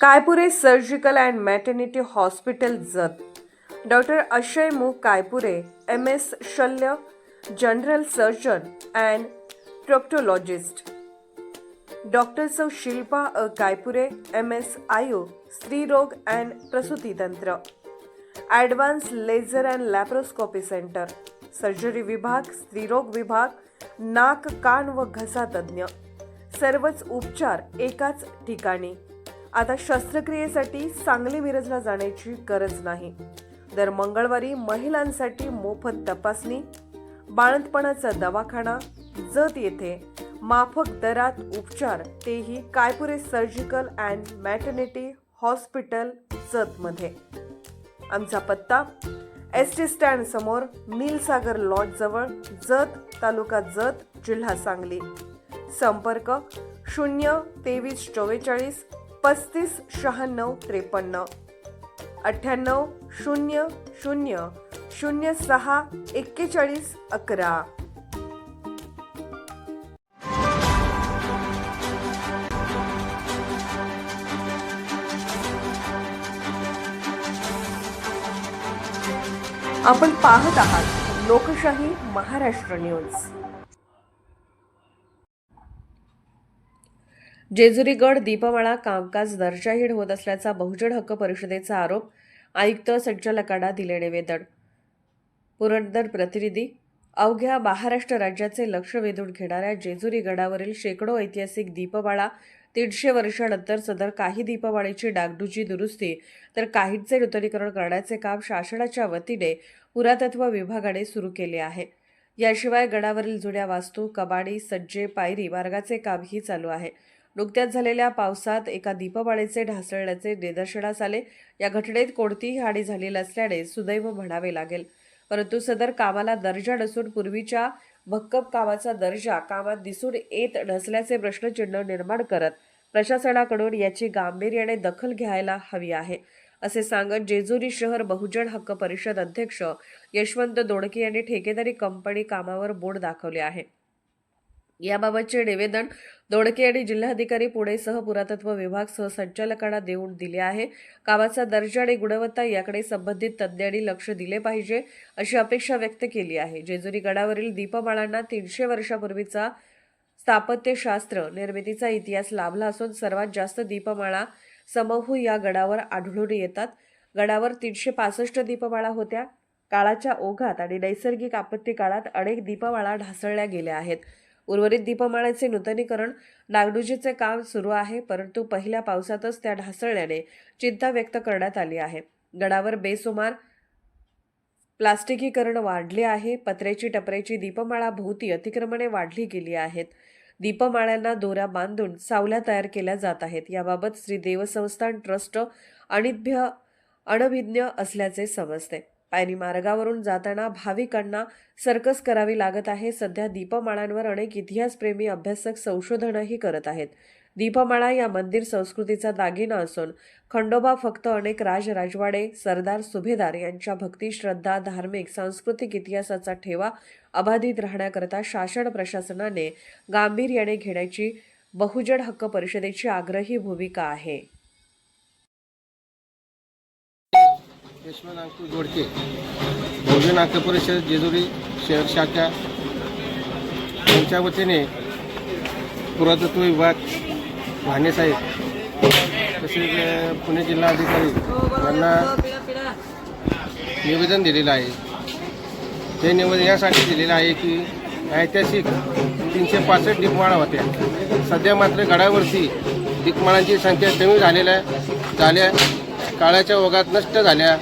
Kaipure surgical and maternity hospital Jat. Doctor Akshay मुख Kaipure M S शल्य general surgeon and proctologist. Doctor सौ शिल्पा अ Kaipure M S आयु स्त्रीरोग and प्रसूतीतंत्र advance laser and laparoscopy center. Surgery विभाग स्त्रीरोग विभाग नाक कान व घसा तज्ज्ञ सर्वच उपचार एकाच ठिकाणी. आता शस्त्रक्रियेसाठी सांगली मिरजला जाण्याची गरज नाही. दर मंगळवारी महिलांसाठी मोफत तपासणी बाळंतपणाचा दवाखाना जत येथे माफक दरात उपचार तेही Kaipure surgical and maternity hospital जतमध्ये. आमचा पत्ता एस टी स्टँड समोर नीलसागर लॉज जवळ जत तालुका जत जिल्हा सांगली. संपर्क शून्य तेवीस चव्वेचाळीस पस्तीस शहाण्णव त्रेपन्न. अठ्ठ्याण्णव शून्य शून्य शून्य सहा एक्केचाळीस अकरा. आपण पाहत आहात लोकशाही महाराष्ट्र न्यूज. जेजुरीगड दीपमाळा कामकाज दर्जाहीड होत असल्याचा बहुजन हक्क परिषदेचा आरोप आयुक्त संचालकांना दिले निवेदन. पुरंदर प्रतिनिधी अवघ्या महाराष्ट्र राज्याचे लक्ष वेधून घेणाऱ्या जेजुरी गडावरील शेकडो ऐतिहासिक दीपमाळा दीडशे वर्षानंतर सदर काही दीपवाळीची डागडुजी दुरुस्ती तर काहींचे नूतनीकरण करण्याचे काम शासनाच्या वतीने पुरातत्व विभागाने सुरू केले आहे. याशिवाय गडावरील जुन्या वास्तू कबाडी सज्जे पायरी मार्गाचे कामही चालू आहे. नुकत्याच झालेल्या पावसात एका दीपवाळीचे ढासळण्याचे निदर्शनास आले. या घटनेत कोणतीही हानी झाली नसल्याने सुदैव म्हणावे लागेल. परंतु सदर कामाला दर्जा नसून पूर्वीच्या भक्कम कामाचा दर्जा कामात दिसून येत नसल्याचे प्रश्नचिन्ह निर्माण करत प्रशासनाकडून याची गांभीर्याने दखल घ्यायला हवी आहे. असे सांगत जेजुरी शहर बहुजन हक्क परिषद अध्यक्ष यशवंत दोडके यांनी ठेकेदारी कंपनी कामावर बोर्ड दाखवले आहे. याबाबतचे निवेदन दोडके यांनी जिल्हाधिकारी पुणेसह पुरातत्व विभाग सहसंचालकांना देऊन दिले आहे. कामाचा दर्जा आणि गुणवत्ता याकडे संबंधित तज्ज्ञांनी लक्ष दिले पाहिजे अशी अपेक्षा व्यक्त केली आहे. जेजुरी गडावरील दीपमाळांना तीनशे वर्षापूर्वीचा स्थापत्यशास्त्र निर्मितीचा इतिहास लाभला असून सर्वात जास्त दीपमाळा समूह या गडावर आढळून येतात. गडावर तीनशे पासष्ट दीपमाळा होत्या. काळाच्या ओघात आणि नैसर्गिक आपत्ती काळात अनेक दीपमाळा ढासळल्या गेल्या आहेत. उर्वरित दीपमाळ्याचे नूतनीकरण नागडुजीचे काम सुरू आहे परंतु पहिल्या पावसातच त्या ढासळल्याने चिंता व्यक्त करण्यात आली आहे. गडावर बेसुमार प्लास्टिकीकरण वाढले आहे पत्र्याची टपऱ्याची दीपमाळा भोवती अतिक्रमणे वाढली गेली आहेत. दीपमाळ्यांना दोऱ्या बांधून सावल्या तयार केल्या जात आहेत. याबाबत श्री देवसंस्थान ट्रस्ट अनिभ्य अनभिज्ञ असल्याचे समजते. पायरी मार्गावरून जाताना भाविकांना सर्कस करावी लागत आहे. सध्या दीपमाळांवर अनेक इतिहासप्रेमी अभ्यासक संशोधनही करत आहेत. दीपमाळा या मंदिर संस्कृतीचा दागिना असून खंडोबा फक्त अनेक राज राजवाडे सरदार सुभेदार यांच्या भक्ती श्रद्धा धार्मिक सांस्कृतिक इतिहासाचा ठेवा अबाधित राहण्याकरता शासन प्रशासनाने गांभीर्याने घेण्याची बहुजन हक्क परिषदेची आग्रही भूमिका आहे. यशवंत अंकुश गोडके बहुजन नाट्य परिषद जेजुरी शहर शाखा. यांच्या वतीने पुरातत्व विभाग भानेसाहेब तसेच पुणे जिल्हा अधिकारी यांना निवेदन दिलेलं आहे. ते निवेदन यासाठी दिलेलं आहे की ऐतिहासिक तीनशे पासष्ट डिपमाळा होत्या. सध्या मात्र गडावरती दीपमाळांची संख्या कमी झालेल्या झाल्या. काळाच्या ओघात नष्ट झाल्या.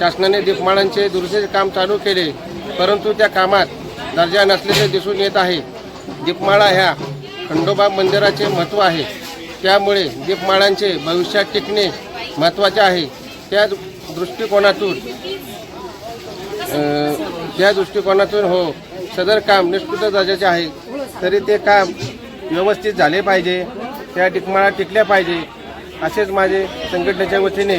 शासनाने दीपमाळांचे दुरुस्तीचे काम चालू केले परंतु त्या कामात दर्जा नसल्याचे दिसून येत आहे. दीपमाळा ह्या खंडोबा मंदिराचे महत्त्व आहे. त्यामुळे दीपमाळांचे भविष्यात टिकणे महत्त्वाचे आहे. त्या दृष्टिकोनातून त्या दृष्टिकोनातून हो सदर काम निष्कृत दर्जाचे आहे. तरी ते काम व्यवस्थित झाले पाहिजे त्या टिकमाळा टिकल्या पाहिजे असेच माझे संघटनेच्या वतीने